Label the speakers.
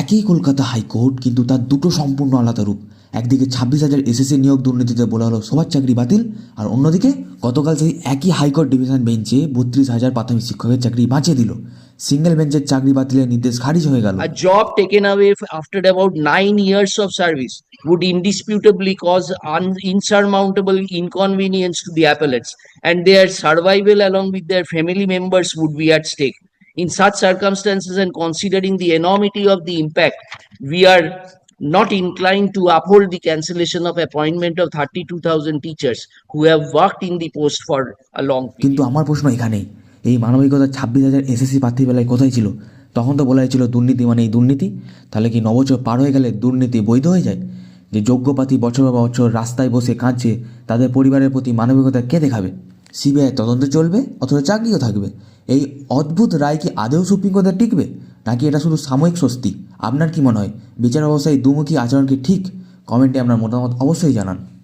Speaker 1: একই কলকাতা হাইকোর্ট কিন্তু তার দুটো সম্পূর্ণ আলাদা রূপ। একদিকে ছাব্বিশ হাজার এসএসসি নিয়োগ দুর্নীতিতে বলা হলো সবার চাকরি বাতিল, আর অন্যদিকে গতকাল সেই একই হাইকোর্ট ডিভিশন বেঞ্চে বত্রিশ হাজার প্রাথমিক শিক্ষকের চাকরি বাঁচিয়ে দিল। সিঙ্গেল বেঞ্চের চাকরি বাতিলের নির্দেশ খারিজ হয়ে গেল।
Speaker 2: Job taken away after about nine years of service would indisputably cause insurmountable inconvenience to the appellates and their survival along with family members would be at stake In such circumstances, and considering the enormity of the impact, we are not inclined to uphold the cancellation of appointment of 32,000 teachers who have worked in the post for a long period.
Speaker 1: কিন্তু আমার প্রশ্ন এখানেই এই মানবিকতা ছাব্বিশ হাজার SSC প্রার্থী বেলায় কোথায় ছিল? তখন তো বলা হয়েছিল দুর্নীতি মানে এই দুর্নীতি তাহলে কি নবছর পার হয়ে গেলে দুর্নীতি বৈধ হয়ে যায়? যে যোগ্য প্রার্থী বছর বা বছর রাস্তায় বসে কাঁদছে তাদের পরিবারের প্রতি মানবিকতা কে দেখাবে? সিবিআই তদন্ত চলবে অথচ চাকরিও থাকবে? এই অদ্ভুত রায় কি আদেও সুপ্রিম কোর্টে টিকবে? নাকি এটা শুধু সাময়িক স্বস্তি? আপনার কি মনে হয়? বিচার ব্যবস্থায় দুমুখী আচরণ কি ঠিক? কমেন্টে আপনার মতামত অবশ্যই জানান।